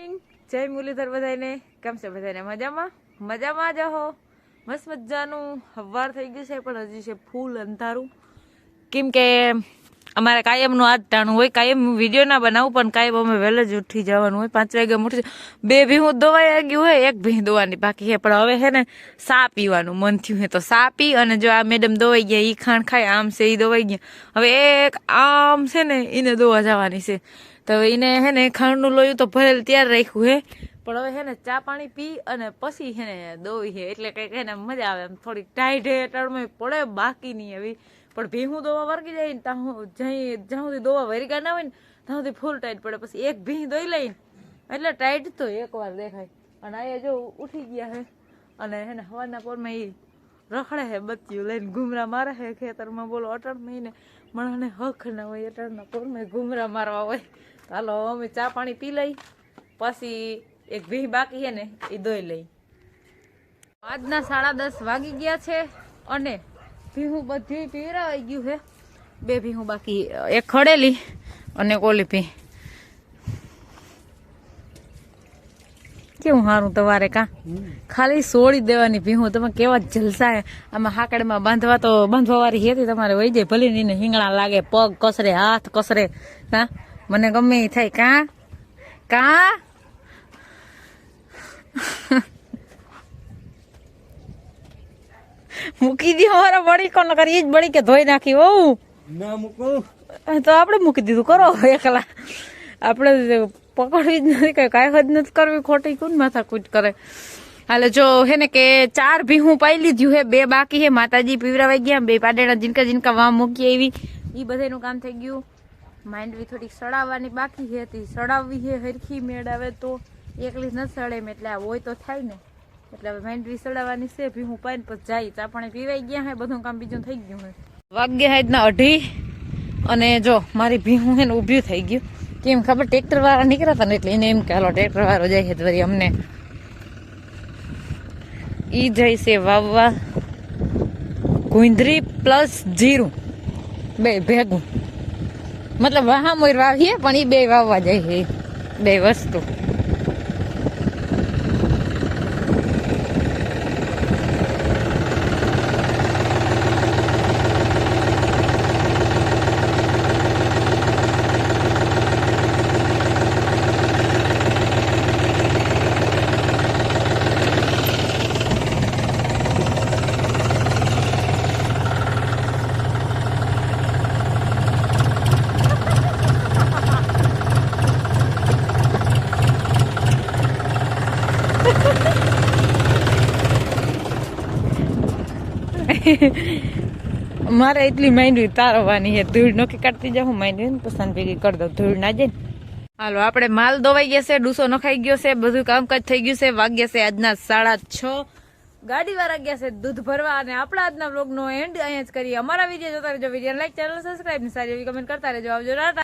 Morning જય મુરલીધર બધાને કેમ છે બધાને મજામાં? મજામાં જ હો. મસ્ત મજાનું. હવાર થઈ ગયું છે, પણ હજી છે ફૂલ અંધારું. કેમ કે અમારે કાયમનું આ જ ટાણું હોય. કાયમ વીડિયો ના બનાવું, પણ કાયમ અમે વહેલા જ ઉઠી જવાનું હોય. પાંચ વાગે ઉઠી બે ભીહું દોવાઈ ગયું હોય, એક ભીહ દોવાની બાકી છે. પણ હવે છે ને સા પીવાનું મન થયું છે. તો સા પી અને જો આ મેડમ દોવાઈ ગયા એ ખાણ ખાય, આમ છે એ દોવાઈ ગયા. હવે એક આમ છે ને એને દોવા જવાની છે. તો એને હે ને ખાંડનું લોયું તો ભરેલ ત્યાર રાખ્યું હે. પણ હવે હે ને ચા પાણી પી અને પછી હે ને દોવી હે. એટલે કંઈક હે ને મજા આવે એમ. થોડીક ટાઈટ હે ટળમય પડે, બાકી નહીં એવી. પણ ભીહું દોવા વર્ગી જાય ને ત્યાં જઈ જ્યાં સુધી દોવા વરગા ના હોય ને, ત્યાં સુધી ફૂલ ટાઈટ પડે. પછી એક ભીહ દોઈ લઈને એટલે ટાઈટ તો એકવાર દેખાય. અને આ જો ઉઠી ગયા હે. અને હે ને હવાના પોરમાં ઈ રખડે હે, બચ્યું લઈને ઘૂમરા મારે હે ખેતરમાં. બોલો, અટણ મહિને મણાને હખ ના હોય, અટણના પોરમાં ઘૂમરા મારવા હોય. હાલો, અમે ચા પાણી પી લઈ, પછી એક ભી બાકી હે ને, એ દોઈ લઈ. આજના સાડા દસ વાગી ગયા છે અને ભીહું બધી પીવરાવાઈ ગયું છે બે ભીહું બાકી, એક ખડેલી અને કોલી ભી. કેવું સારું તમારે કા? ખાલી સોડી દેવાની ભીહું તમે કેવા જલસા હે. આમાં હાકડમાં બાંધવા તો બાંધવા વાળી હતી તમારે વહી જાય. ભલે ને હિંગણા લાગે પગ કસરે હાથ કસરે. હા? મને ગમે એ થાય કા? કા? મૂકી દી મારા બળી કોણ કરી એ જ બળી કે ધોઈ નાખી ઓ ના મૂકું. તો આપણે મૂકી દીધું કરો એકલા. આપણે પકડવી જ નથી, કઈ કાંઈ જ નથી કરવી, ખોટી કોણ માથા કૂટ કરે? હાલે, જો હે ને કે ચાર ભીહું પાઈ લીધું હે, બે બાકી હે, માતાજી પીવરાવાઈ ગયા, બે પાડેડા જીનકા જીનકા વામ મૂકી એવી એ બધાનું કામ થઈ ગયું. માંડવી થોડીક સડાવવાની બાકી છે તે સડાવવી છે હરખી મેળ આવે તો. એકલી ન સડે એમ એટલે આ હોય તો થાય ને. એટલે હવે માંડવી સડાવવાની છે ભીહું પાઈને પછી જાય. ચાપણે પીવાઈ ગયા હે, બધું કામ બીજું થઈ ગયું હે. વાગ્યા હાઈડના અઢી, અને જો મારી ભીહું હે ને ઊભ્યું થઈ ગયું. કેમ ખબર ટ્રેક્ટર વાળા નીકળ્યા હતા ને એટલે એને એમ કે, હાલો ટ્રેક્ટર વાળો જાય છે વળી અમને. ઈ જાય છે વાવવા ગુંદરી પ્લસ જીરું. બે ભેગું. મતલબ વાહા મોર વાવીએ પણ એ બે વાવવા જાય છે. બે વસ્તુ. મારે એટલી માંડવી તારવાની છે. ધૂળ નખી કાઢતી જાઉં, માંડવી પસંદ ભેગી કરી દઉં. ધૂળ ના જાય. હાલો, આપણે માલ દોવાઈ ગયા છે, ડૂસો નખાઈ ગયો છે, બધું કામકાજ થઈ ગયું છે. વાગ્યા છે આજના સાડા છ. ગાડી વાળા ગયા છે દૂધ ભરવા અને આપણા આજના બ્લોગ નો એન્ડ અહીંયા જ કરીએ. અમારા વીડિયો જોતા રહેજો. વીડિયો લાઈક ચેનલ સબસ્ક્રાઈબ સારી એવી કમેન્ટ કરતા રહેજો. આવજો રાતા